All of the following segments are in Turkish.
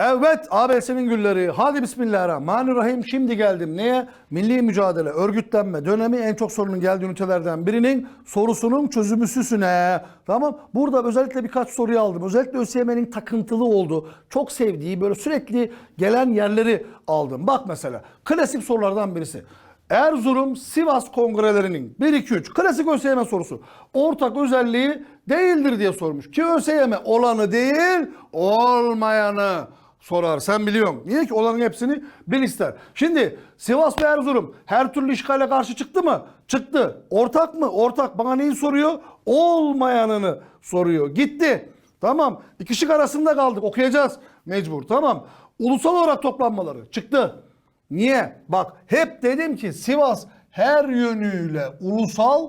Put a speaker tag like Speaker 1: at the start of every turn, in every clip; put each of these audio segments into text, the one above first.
Speaker 1: Evet ABS'nin gülleri. Hadi Bismillahirrahmanirrahim. Şimdi geldim. Neye? Milli mücadele, örgütlenme dönemi en çok sorunun geldiği ünitelerden birinin sorusunun çözümüsüsüne. Tamam. Burada özellikle birkaç soruyu aldım. Özellikle ÖSYM'nin takıntılı olduğu, çok sevdiği böyle sürekli gelen yerleri aldım. Bak mesela klasik sorulardan birisi. Erzurum Sivas kongrelerinin 1 2 3 klasik ÖSYM sorusu. Ortak özelliği değildir diye sormuş. Ki ÖSYM olanı değil, olmayanı sorar. Sen biliyorsun. Niye ki olanın hepsini bil ister. Şimdi Sivas ve Erzurum her türlü işgale karşı çıktı mı? Çıktı. Ortak mı? Ortak. Bana neyi soruyor? Olmayanını soruyor. Gitti. Tamam. İki şık arasında kaldık. Okuyacağız. Mecbur. Tamam. Ulusal olarak toplanmaları çıktı. Niye? Bak hep dedim ki Sivas her yönüyle ulusal,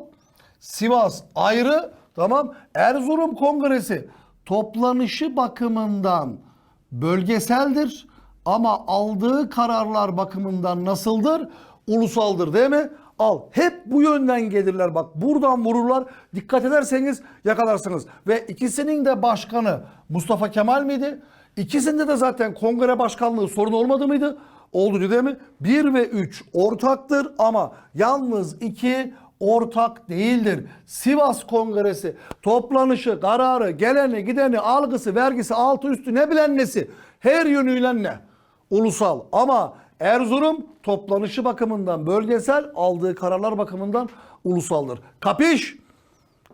Speaker 1: Sivas ayrı, tamam? Erzurum Kongresi toplanışı bakımından bölgeseldir ama aldığı kararlar bakımından nasıldır? Ulusaldır değil mi? Al. Hep bu yönden gelirler bak. Buradan vururlar. Dikkat ederseniz yakalarsınız. Ve ikisinin de başkanı Mustafa Kemal miydi? İkisinde de zaten kongre başkanlığı sorun olmadı mıydı? Oldu değil mi? 1 ve 3 ortaktır ama yalnız 2 ortak değildir. Sivas Kongresi toplanışı, kararı, geleni, gideni, algısı, vergisi, altı üstü ne bilen nesi her yönüyle ne? Ulusal ama Erzurum toplanışı bakımından bölgesel, aldığı kararlar bakımından ulusaldır. Kapış?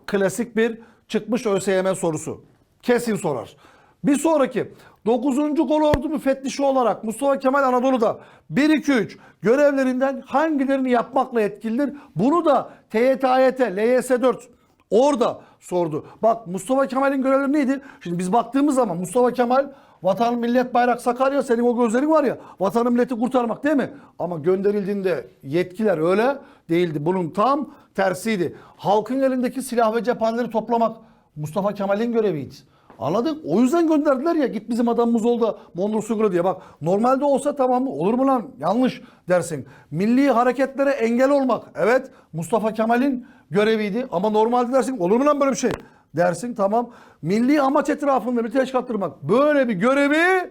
Speaker 1: Klasik bir çıkmış ÖSYM sorusu. Kesin sorar. Bir sonraki 9. Kolordu müfettişi olarak Mustafa Kemal Anadolu'da 1-2-3 görevlerinden hangilerini yapmakla yetkilidir? Bunu da TYT, AYT, LYS 4 orada sordu. Bak Mustafa Kemal'in görevleri neydi? Şimdi biz baktığımız zaman Mustafa Kemal Vatan Millet Bayrak Sakarya senin o gözlerin var ya vatanı milleti kurtarmak değil mi? Ama gönderildiğinde yetkiler öyle değildi. Bunun tam tersiydi. Halkın elindeki silah ve cephaneleri toplamak Mustafa Kemal'in göreviydi. Anladın? O yüzden gönderdiler ya git bizim adamımız oldu da Mondur Sugro diye bak. Normalde olsa tamam mı? Olur mu lan? Yanlış dersin. Milli hareketlere engel olmak. Evet Mustafa Kemal'in göreviydi ama normalde dersin olur mu lan böyle bir şey? Dersin tamam. Milli amaç etrafında bir teşkilattırmak. Böyle bir görevi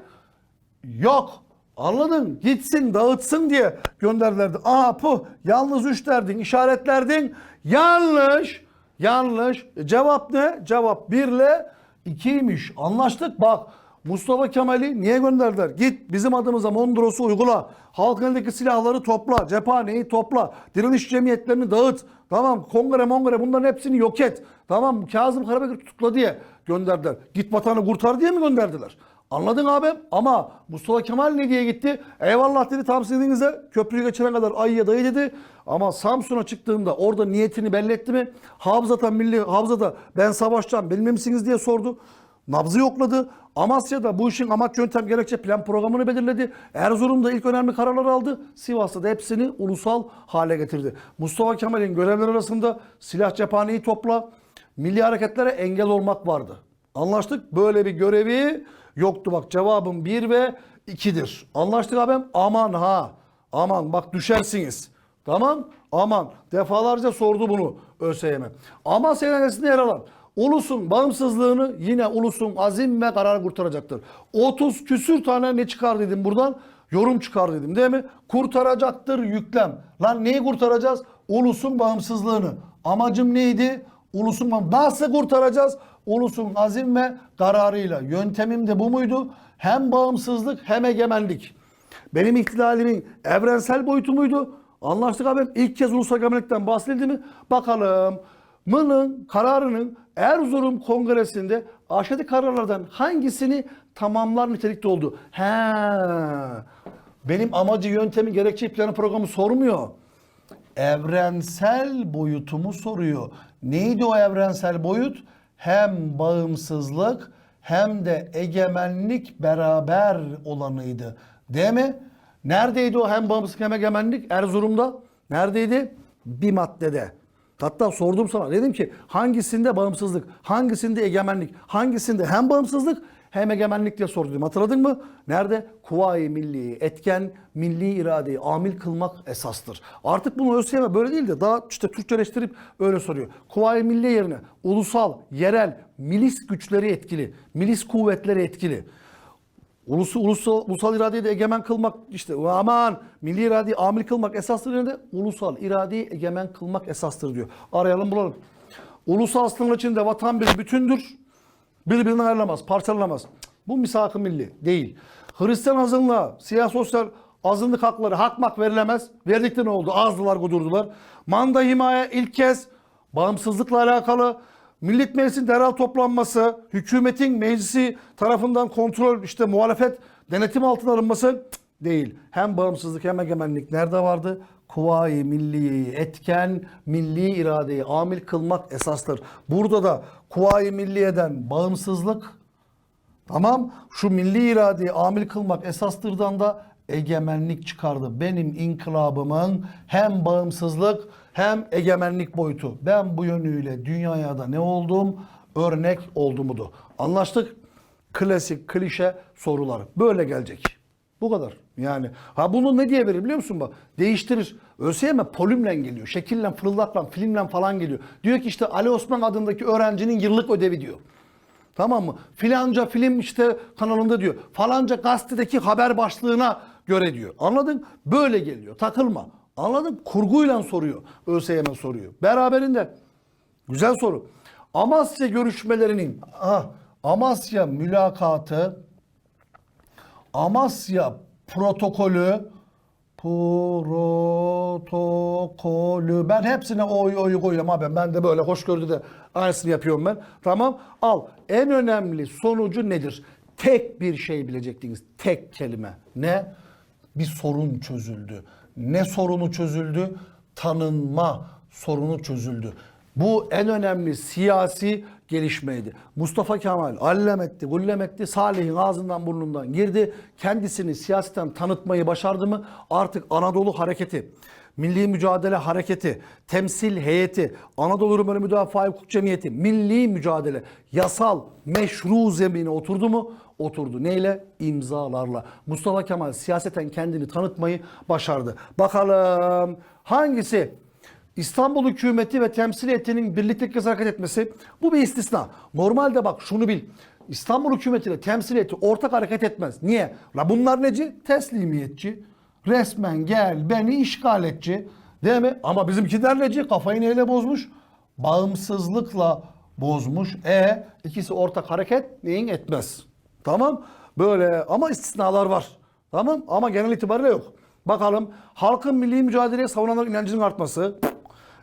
Speaker 1: yok. Anladın? Gitsin dağıtsın diye gönderdilerdi. Aa puh yalnız üç derdin işaretlerdin. Yanlış. Yanlış. E, cevap ne? Cevap birle ikiymiş. Anlaştık bak. Mustafa Kemal'i niye gönderdiler? Git bizim adımıza Mondros'u uygula. Halkın elindeki silahları topla. Cephaneyi topla. Direniş cemiyetlerini dağıt. Tamam kongre mongre bunların hepsini yok et. Tamam Kazım Karabekir tutukla diye gönderdiler. Git vatanı kurtar diye mi gönderdiler? Anladın abi? Ama Mustafa Kemal ne diye gitti? Eyvallah dedi tam istediğinize köprüyü geçene kadar ayıya dayı dedi. Ama Samsun'a çıktığında orada niyetini belli etti mi? Havzata milli Havzada ben savaşacağım bilmem misiniz diye sordu. Nabzı yokladı. Amasya'da bu işin amaç yöntem gerekçe plan programını belirledi. Erzurum'da ilk önemli kararlar aldı. Sivas'ta da hepsini ulusal hale getirdi. Mustafa Kemal'in görevleri arasında silah cephaneyi topla, milli hareketlere engel olmak vardı. Anlaştık. Böyle bir görevi yoktu. Bak cevabım 1 ve 2'dir. Anlaştık abim? Aman ha. Aman bak düşersiniz. Tamam? Aman. Defalarca sordu bunu ÖSYM. Ama senenesinde yer alan ulusun bağımsızlığını yine ulusun azim ve karar kurtaracaktır. 30 küsür tane ne çıkar dedim buradan? Yorum çıkar dedim değil mi? Kurtaracaktır yüklem. Lan neyi kurtaracağız? Ulusun bağımsızlığını. Amacım neydi? Ulusun Nasıl kurtaracağız? Ulusun azim ve kararıyla. Yöntemim de bu muydu? Hem bağımsızlık hem egemenlik. Benim ihtilalimin evrensel boyutu muydu? Anlaştık abi. İlk kez ulusal egemenlikten bahsedildi mi? Bakalım. Mı'nın kararının Erzurum Kongresi'nde aşağıdaki kararlardan hangisini tamamlar nitelikte oldu? He. Benim amacı, yöntemi, gerekçe, planı, programı sormuyor. Evrensel boyutumu soruyor. Neydi o evrensel boyut? Hem bağımsızlık hem de egemenlik beraber olanıydı. Değil mi? Neredeydi o hem bağımsızlık hem egemenlik? Erzurum'da. Neredeydi? Bir maddede. Hatta sordum sana. Dedim ki hangisinde bağımsızlık, hangisinde egemenlik, hangisinde hem bağımsızlık hem egemenlik diye sordum. Hatırladın mı? Nerede? Kuvayi milli, etken milli iradeyi amil kılmak esastır. Artık bunu ÖSYM böyle değil de daha işte Türkçeleştirip öyle soruyor. Kuvayi milli yerine ulusal, yerel, milis güçleri etkili, milis kuvvetleri etkili. Ulusu, ulusal, ulusal iradeyi de egemen kılmak işte aman milli iradeyi amil kılmak esastır yerine ulusal iradeyi egemen kılmak esastır diyor. Arayalım bulalım. Ulusal sınır içinde vatan bir bütündür. Birbirinden ayrılamaz, parçalanamaz. Bu misak-ı milli değil. Hristiyan azınlığa, siyah sosyal azınlık hakları hakmak verilemez. Verdikte ne oldu? Azdılar, kudurdular. Manda himaye ilk kez bağımsızlıkla alakalı Millet Meclisi'nin derhal toplanması, hükümetin meclisi tarafından kontrol, işte muhalefet, denetim altına alınması değil. Hem bağımsızlık hem egemenlik nerede vardı? Kuvayi milliyeyi etken, milli iradeyi amil kılmak esastır. Burada da kuvayi milliyeden bağımsızlık, tamam şu milli iradeyi amil kılmak esastırdan da egemenlik çıkardı. Benim inkılabımın hem bağımsızlık hem egemenlik boyutu. Ben bu yönüyle dünyaya da ne oldum? Örnek oldumudu. Anlaştık? Klasik, klişe sorular. Böyle gelecek. Bu kadar. Yani ha bunu ne diye verir biliyor musun bak? Değiştirir. ÖSYM polümle geliyor. Şekille, fırıldakla, filmle falan geliyor. Diyor ki işte Ali Osman adındaki öğrencinin yıllık ödevi diyor. Tamam mı? Filanca film işte kanalında diyor. Falanca gazetedeki haber başlığına göre diyor. Anladın? Böyle geliyor. Takılma. Anladın? Kurguyla soruyor. ÖSYM soruyor. Beraberinde. Güzel soru. Amasya görüşmelerinin ah, Amasya mülakatı Amasya protokolü protokolü ben hepsine oy oy koyuyorum abi. Ben de böyle hoşgörüde de aynısını yapıyorum ben. Tamam al. En önemli sonucu nedir? Tek bir şey bilecektiniz. Tek kelime. Ne? Bir sorun çözüldü. Ne sorunu çözüldü? Tanınma sorunu çözüldü. Bu en önemli siyasi gelişmeydi. Mustafa Kemal allem etti, gullem etti. Salih'in ağzından burnundan girdi. Kendisini siyaseten tanıtmayı başardı mı artık Anadolu hareketi, Milli Mücadele Hareketi, Temsil Heyeti, Anadolu Rumeli Müdafaa Hukuk Cemiyeti, Milli Mücadele, yasal, meşru zemine oturdu mu? Oturdu. Neyle? İmzalarla. Mustafa Kemal siyaseten kendini tanıtmayı başardı. Bakalım hangisi İstanbul hükümeti ve temsil heyetinin birlikte hareket etmesi bu bir istisna. Normalde bak şunu bil. İstanbul hükümeti ile temsil heyeti ortak hareket etmez. Niye? La bunlar neci? Teslimiyetçi. Resmen gel beni işgal etçi. Değil mi? Ama bizimkiler neci? Kafayı neyle bozmuş? Bağımsızlıkla bozmuş. E ikisi ortak hareket neyin etmez. Tamam? Böyle ama istisnalar var. Tamam? Ama genel itibariyle yok. Bakalım halkın milli mücadeleye savunanların inancının artması.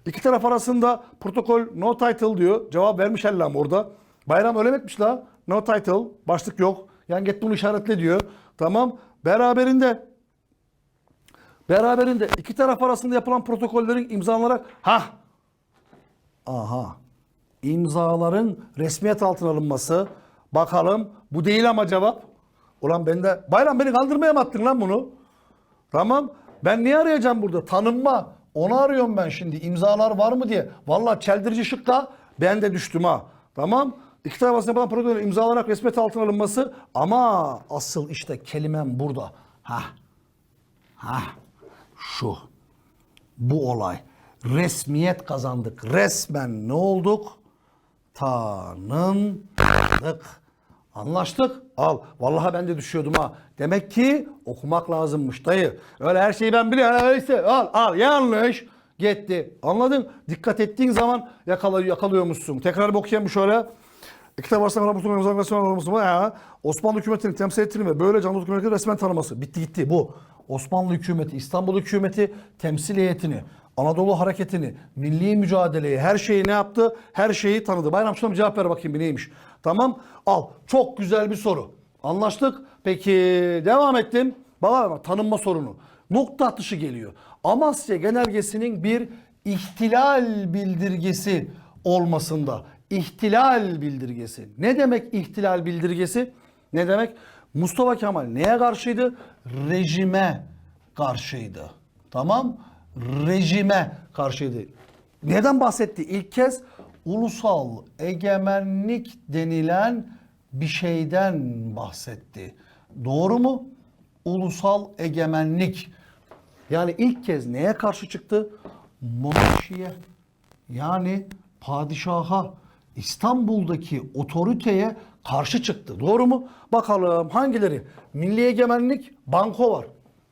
Speaker 1: İki taraf arasında protokol no title diyor. Cevap vermiş Ellam orada. Bayram öyle mi etmiş la? No title. Başlık yok. Yani get bunu işaretle diyor. Tamam. Beraberinde beraberinde iki taraf arasında yapılan protokollerin imzalanarak ha aha imzaların resmiyet altına alınması. Bakalım bu değil ama cevap. Ulan ben de bayram beni kaldırmaya mı attın lan bunu? Tamam. Ben niye arayacağım burada? Tanınma. Onu arıyorum ben şimdi. İmzalar var mı diye. Vallahi çeldirici şıkta ben de düştüm ha. Tamam. İki taraf arasında yapılan protokol imzalanarak resmiyet altına alınması. Ama asıl işte kelimem burada. Ha. Ha. Şu. Bu olay. Resmiyet kazandık. Resmen ne olduk? Tanındık. Anlaştık. Al. Vallahi ben de düşüyordum ha. Demek ki okumak lazımmış dayı. Öyle her şeyi ben biliyorum. Öyleyse al al yanlış. Gitti. Anladın? Dikkat ettiğin zaman yakalıyor, yakalıyormuşsun. Tekrar bir okuyayım şöyle. İki arasında Arap Osmanlı Organizasyonu alınması var ya. Osmanlı hükümetinin temsil ettiğini ve böyle canlı hükümeti resmen tanıması. Bitti gitti bu. Osmanlı hükümeti, İstanbul hükümeti temsil heyetini, Anadolu hareketini, milli mücadeleyi, her şeyi ne yaptı? Her şeyi tanıdı. Bayram şuna bir cevap ver bakayım bir neymiş. Tamam. Al. Çok güzel bir soru. Anlaştık. Peki devam ettim. Bana tanınma sorunu. Nokta atışı geliyor. Amasya Genelgesi'nin bir ihtilal bildirgesi olmasında. İhtilal bildirgesi. Ne demek ihtilal bildirgesi? Ne demek? Mustafa Kemal neye karşıydı? Rejime karşıydı. Tamam? Rejime karşıydı. Neden bahsetti? İlk kez ulusal egemenlik denilen bir şeyden bahsetti. Doğru mu? Ulusal egemenlik. Yani ilk kez neye karşı çıktı? Monarşiye. Yani padişaha. İstanbul'daki otoriteye karşı çıktı. Doğru mu? Bakalım hangileri? Milli egemenlik, banko var.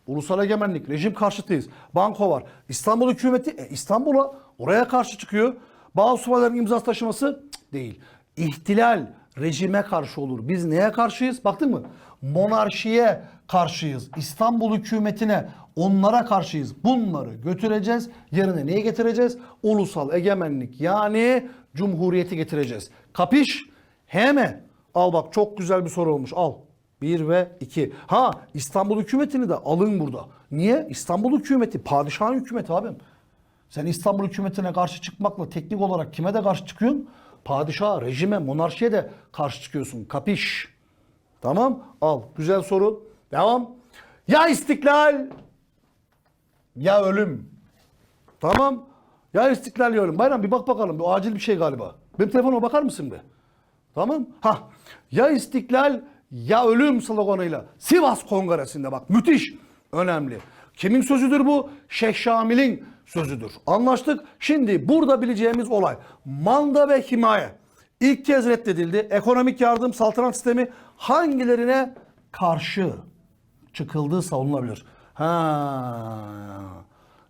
Speaker 1: Ulusal egemenlik, rejim karşıtıyız. Banko var. İstanbul hükümeti, e, İstanbul'a oraya karşı çıkıyor. Bazı subayların imza taşıması değil. İhtilal, rejime karşı olur. Biz neye karşıyız? Baktın mı? Monarşiye karşıyız. İstanbul hükümetine, onlara karşıyız. Bunları götüreceğiz. Yerine neyi getireceğiz? Ulusal egemenlik yani cumhuriyeti getireceğiz. Kapış? Hemen. Al bak çok güzel bir soru olmuş. Al. 1 ve 2. Ha İstanbul hükümetini de alın burada. Niye? İstanbul hükümeti padişahın hükümeti abim. Sen İstanbul hükümetine karşı çıkmakla teknik olarak kime de karşı çıkıyorsun? Padişaha, rejime, monarşiye de karşı çıkıyorsun. Kapış. Tamam? Al. Güzel soru. Devam. Ya istiklal ya ölüm. Tamam. Ya istiklal ya ölüm. Bayram bir bak bakalım. Bu acil bir şey galiba. Benim telefonuma bakar mısın be? Tamam. Ha. Ya istiklal ya ölüm sloganıyla Sivas Kongresi'nde bak müthiş. Önemli. Kimin sözüdür bu? Şeyh Şamil'in sözüdür. Anlaştık. Şimdi burada bileceğimiz olay. Manda ve himaye. İlk kez reddedildi. Ekonomik yardım, saltanat sistemi hangilerine karşı çıkıldığı savunulabilir. Ha.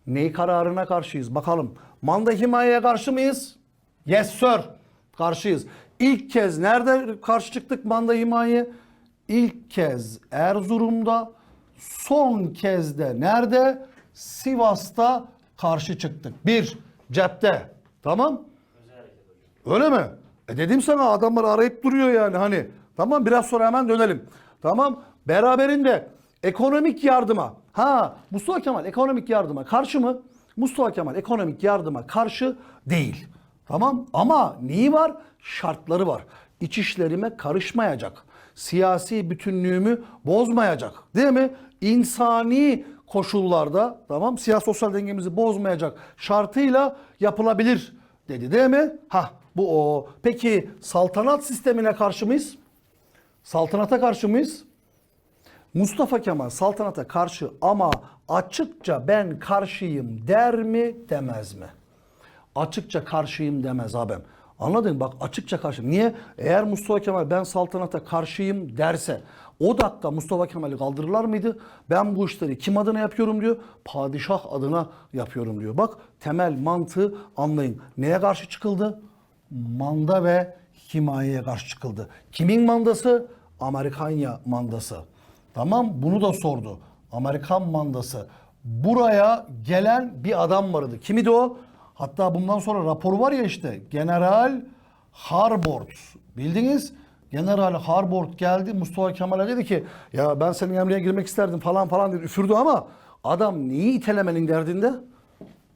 Speaker 1: Ney kararına karşıyız? Bakalım. Manda himayeye karşı mıyız? Yes sir. Karşıyız. İlk kez nerede karşı çıktık manda himayeye? İlk kez Erzurum'da, son kez de nerede? Sivas'ta karşı çıktık. Bir, cepte. Tamam. Öyle mi? E dedim sana adamlar arayıp duruyor yani hani. Tamam biraz sonra hemen dönelim. Tamam. Beraberinde ekonomik yardıma. Ha Mustafa Kemal ekonomik yardıma karşı mı? Mustafa Kemal ekonomik yardıma karşı değil. Tamam ama neyi var? Şartları var. İç işlerime karışmayacak. Siyasi bütünlüğümü bozmayacak. Değil mi? İnsani koşullarda tamam siyasi sosyal dengemizi bozmayacak şartıyla yapılabilir dedi değil mi? Ha bu o. Peki saltanat sistemine karşı mıyız? Saltanata karşı mıyız? Mustafa Kemal saltanata karşı ama açıkça ben karşıyım der mi demez mi? Açıkça karşıyım demez abim. Anladın mı? Bak açıkça karşı. Niye? Eğer Mustafa Kemal ben saltanata karşıyım derse o dakika Mustafa Kemal'i kaldırırlar mıydı? Ben bu işleri kim adına yapıyorum diyor. Padişah adına yapıyorum diyor. Bak temel mantığı anlayın. Neye karşı çıkıldı? Manda ve himayeye karşı çıkıldı. Kimin mandası? Amerikanya mandası. Tamam bunu da sordu. Amerikan mandası. Buraya gelen bir adam vardı. Kimidi o? Hatta bundan sonra raporu var ya işte. General Harbord. Bildiniz? General Harbord geldi Mustafa Kemal'e dedi ki ya ben senin emriye girmek isterdim falan falan dedi. Üfürdü ama adam neyi itelemenin derdinde?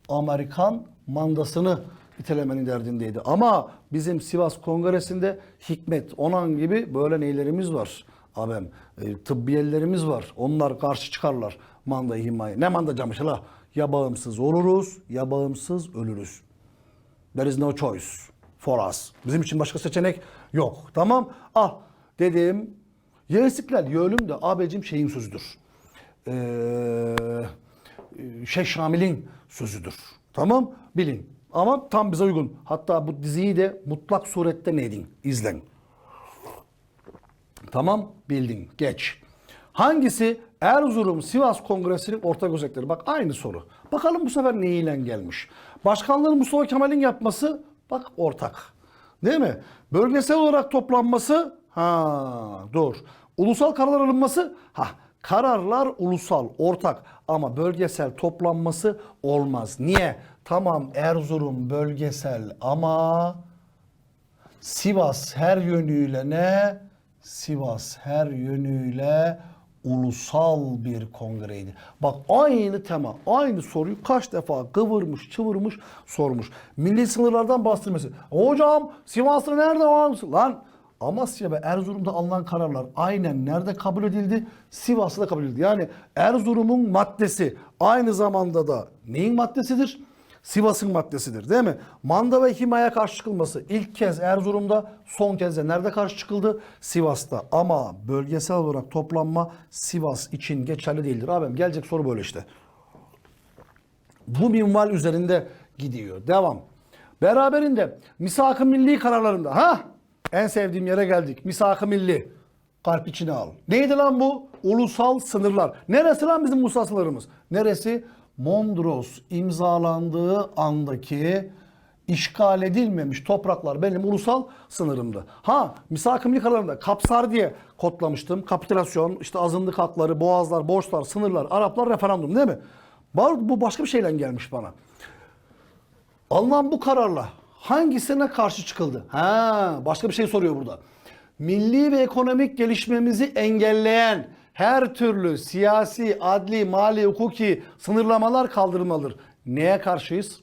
Speaker 1: Amerikan mandasını itelemenin derdindeydi. Ama bizim Sivas Kongresi'nde Hikmet, Onan gibi böyle neylerimiz var. Abim, e, tıbbiyelerimiz var. Onlar karşı çıkarlar mandayı himaye. Ne manda camış la? Ya bağımsız oluruz ya bağımsız ölürüz. There is no choice for us. Bizim için başka seçenek yok. Tamam? Al dedim. Ya istiklal ya ölüm de abicim şeyin sözüdür. Ee, Şeyh Şamil'in sözüdür. Tamam? Bilin. Ama tam bize uygun. Hatta bu diziyi de mutlak surette ne edin? İzlen. Tamam bildin geç. Hangisi Erzurum Sivas Kongresi'nin ortak özellikleri? Bak aynı soru. Bakalım bu sefer neyle gelmiş? Başkanlığın Mustafa Kemal'in yapması bak ortak. Değil mi? Bölgesel olarak toplanması ha dur. Ulusal kararlar alınması ha kararlar ulusal ortak ama bölgesel toplanması olmaz. Niye? Tamam Erzurum bölgesel ama Sivas her yönüyle ne? Sivas her yönüyle ulusal bir kongreydi. Bak aynı tema, aynı soruyu kaç defa kıvırmış, çıvırmış, sormuş. Milli sınırlardan bastırması. Hocam Sivas'ta nerede var? Lan Amasya ve Erzurum'da alınan kararlar aynen nerede kabul edildi? Sivas'ta kabul edildi. Yani Erzurum'un maddesi aynı zamanda da neyin maddesidir? Sivas'ın maddesidir değil mi? Manda ve himaya karşı çıkılması ilk kez Erzurum'da son kez de nerede karşı çıkıldı? Sivas'ta. Ama bölgesel olarak toplanma Sivas için geçerli değildir. Abim gelecek soru böyle işte. Bu minval üzerinde gidiyor. Devam. Beraberinde misak-ı milli kararlarında ha en sevdiğim yere geldik. Misak-ı milli. Kalp içine al. Neydi lan bu? Ulusal sınırlar. Neresi lan bizim ulusal? Neresi? Mondros imzalandığı andaki işgal edilmemiş topraklar benim ulusal sınırımdı. Ha misak-ı milli kararlarında kapsar diye kodlamıştım. Kapitülasyon, işte azınlık hakları, boğazlar, borçlar, sınırlar, Araplar referandum değil mi? Bu başka bir şeyle gelmiş bana. Alınan bu kararla hangisine karşı çıkıldı? Ha, başka bir şey soruyor burada. Milli ve ekonomik gelişmemizi engelleyen her türlü siyasi, adli, mali, hukuki sınırlamalar kaldırılmalıdır. Neye karşıyız?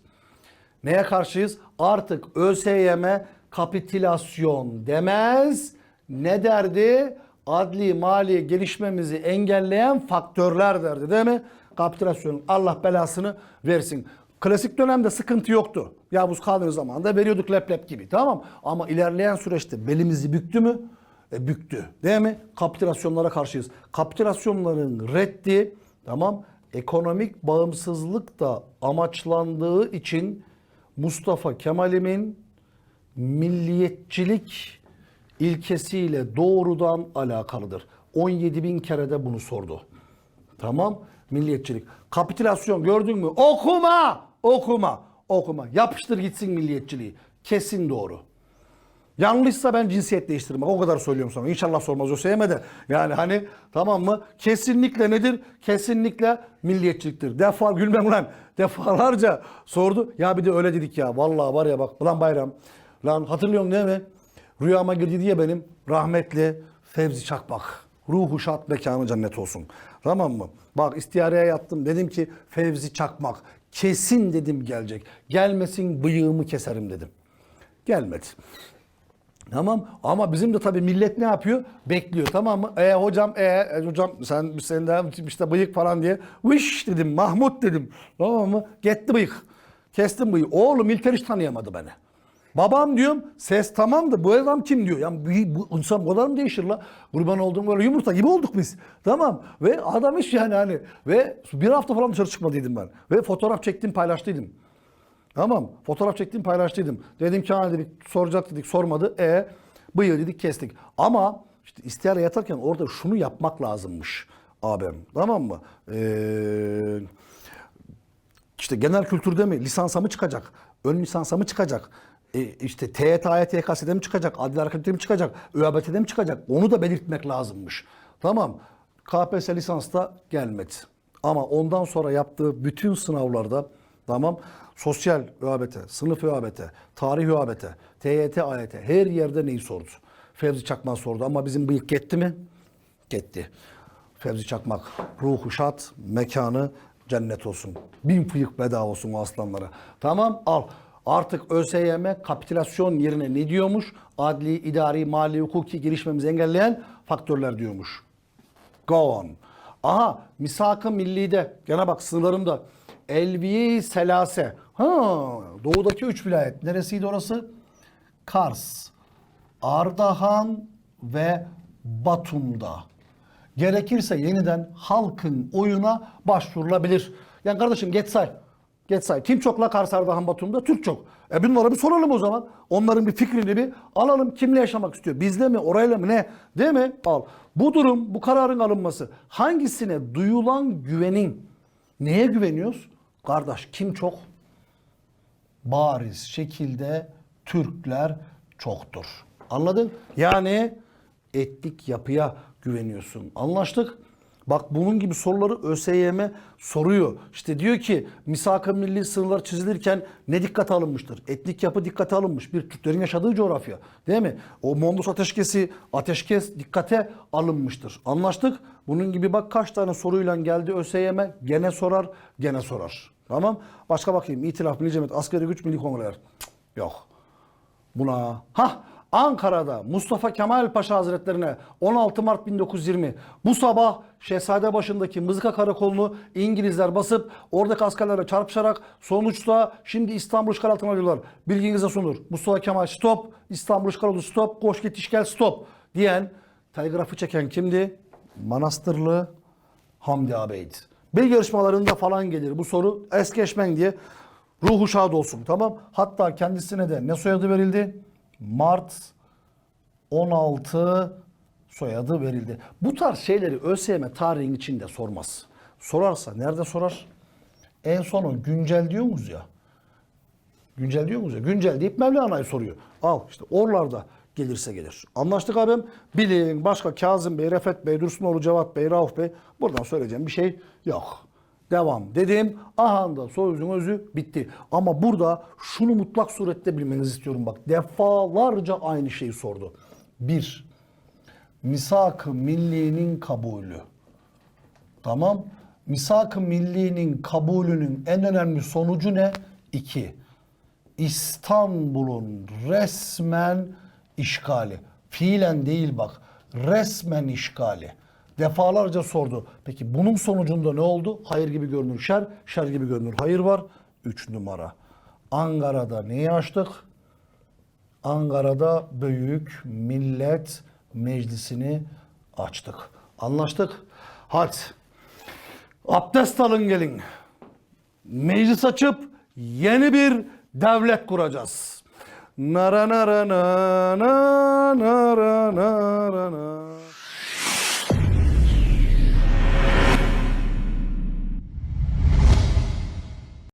Speaker 1: Neye karşıyız? Artık ÖSYM kapitülasyon demez. Ne derdi? Adli, mali gelişmemizi engelleyen faktörler derdi değil mi? Kapitülasyon Allah belasını versin. Klasik dönemde sıkıntı yoktu. Yavuz Kanuni zamanında veriyorduk lep lep gibi tamam Ama ilerleyen süreçte belimizi büktü mü? E, büktü. Değil mi? Kapitülasyonlara karşıyız. Kapitülasyonların reddi tamam ekonomik bağımsızlık da amaçlandığı için Mustafa Kemal'imin milliyetçilik ilkesiyle doğrudan alakalıdır. 17 bin kere de bunu sordu. Tamam. Milliyetçilik. Kapitülasyon gördün mü? Okuma! Okuma! Okuma. Yapıştır gitsin milliyetçiliği. Kesin doğru. Yanlışsa ben cinsiyet değiştiririm. O kadar söylüyorum sana. İnşallah sormaz o sevmede. Yani hani tamam mı? Kesinlikle nedir? Kesinlikle milliyetçiliktir. Defa gülmem ulan. Defalarca sordu. Ya bir de öyle dedik ya. Vallahi var ya bak. Ulan bayram. Lan hatırlıyorsun değil mi? Rüyama girdi diye benim rahmetli Fevzi Çakmak. Ruhu şad mekanı cennet olsun. Tamam mı? Bak istihareye yattım. Dedim ki Fevzi Çakmak kesin dedim gelecek. Gelmesin bıyığımı keserim dedim. Gelmedi. Tamam ama bizim de tabii millet ne yapıyor? Bekliyor tamam mı? E hocam e, e, hocam sen sen de işte bıyık falan diye. Viş dedim Mahmut dedim. Tamam mı? Gitti bıyık. Kestim bıyığı. Oğlum İlker hiç tanıyamadı beni. Babam diyorum ses tamam da bu adam kim diyor. Yani bu, bu insan bu kadar mı değişir la? Kurban olduğum böyle yumurta gibi olduk biz. Tamam. Ve adam hiç yani hani ve bir hafta falan dışarı çıkmadıydım ben. Ve fotoğraf çektim paylaştıydım. Tamam. Fotoğraf çektim paylaştıydım. Dedim ki hani dedik soracak dedik sormadı. E bıyığı dedik kestik. Ama işte istihare yatarken orada şunu yapmak lazımmış abim. Tamam mı? Eee işte genel kültürde mi lisansa mı çıkacak? Ön lisansa mı çıkacak? E, işte TYT, AYT, mi çıkacak? Adli harekette mi çıkacak? ÖABT'de mi çıkacak? Onu da belirtmek lazımmış. Tamam. KPSS lisansta gelmedi. Ama ondan sonra yaptığı bütün sınavlarda tamam sosyal ÖABT, sınıf ÖABT, tarih ÖABT, TYT, AYT her yerde neyi sordu? Fevzi Çakman sordu ama bizim bıyık gitti mi? Gitti. Fevzi Çakmak ruhu şad, mekanı cennet olsun. Bin fıyık bedava olsun o aslanlara. Tamam al. Artık ÖSYM kapitülasyon yerine ne diyormuş? Adli, idari, mali, hukuki girişmemizi engelleyen faktörler diyormuş. Go on. Aha misak-ı millide gene bak sınırlarımda Elviye Selase. Ha, doğudaki üç vilayet. Neresiydi orası? Kars, Ardahan ve Batum'da. Gerekirse yeniden halkın oyuna başvurulabilir. Yani kardeşim geç say. Geç say. Kim çokla Kars, Ardahan, Batum'da? Türk çok. E bunlara bir soralım o zaman. Onların bir fikrini bir alalım. Kimle yaşamak istiyor? Bizle mi? Orayla mı? Ne? Değil mi? Al. Bu durum, bu kararın alınması hangisine duyulan güvenin neye güveniyoruz? Kardeş kim çok? Bariz şekilde Türkler çoktur. Anladın? Yani etnik yapıya güveniyorsun. Anlaştık? Bak bunun gibi soruları ÖSYM soruyor. İşte diyor ki misak-ı milli sınırlar çizilirken ne dikkate alınmıştır? Etnik yapı dikkate alınmış. Bir Türklerin yaşadığı coğrafya. Değil mi? O Mondros ateşkesi, ateşkes dikkate alınmıştır. Anlaştık? Bunun gibi bak kaç tane soruyla geldi ÖSYM. Gene sorar, gene sorar. Tamam. Başka bakayım. İtilaf, Milli Cemiyet, Askeri Güç, Milli Kongreler. Yok. Buna. Ha Ankara'da Mustafa Kemal Paşa Hazretlerine 16 Mart 1920 bu sabah Şehzade başındaki Mızıka Karakolu'nu İngilizler basıp oradaki askerlerle çarpışarak sonuçta şimdi İstanbul işgal altına alıyorlar. Bilginize sunur. Mustafa Kemal stop, İstanbul işgal oldu stop, koş git işgal stop diyen telgrafı çeken kimdi? Manastırlı Hamdi ağabeydi. Bilgi yarışmalarında falan gelir bu soru. Es geçmen diye Ruhu şad olsun tamam. Hatta kendisine de ne soyadı verildi? Mart 16 soyadı verildi. Bu tarz şeyleri ÖSYM tarihin içinde sormaz. Sorarsa nerede sorar? En sonu güncel diyoruz ya. Güncel diyor muyuz ya? Güncel deyip Mevlana'yı soruyor. Al işte oralarda gelirse gelir. Anlaştık abim. Bilin başka Kazım Bey, Refet Bey, Dursunoğlu, Cevat Bey, Rauf Bey. Buradan söyleyeceğim bir şey yok. Devam dedim. Aha da sözün özü bitti. Ama burada şunu mutlak surette bilmenizi istiyorum bak. Defalarca aynı şeyi sordu. Bir, misak-ı millinin kabulü. Tamam. Misak-ı millinin kabulünün en önemli sonucu ne? İki. İstanbul'un resmen işgali. Fiilen değil bak. Resmen işgali. Defalarca sordu. Peki bunun sonucunda ne oldu? Hayır gibi görünür şer, şer gibi görünür hayır var. Üç numara. Ankara'da neyi açtık? Ankara'da Büyük Millet Meclisi'ni açtık. Anlaştık. Hadi. Abdest alın gelin. Meclis açıp yeni bir devlet kuracağız. Nara nara na na nara nara na.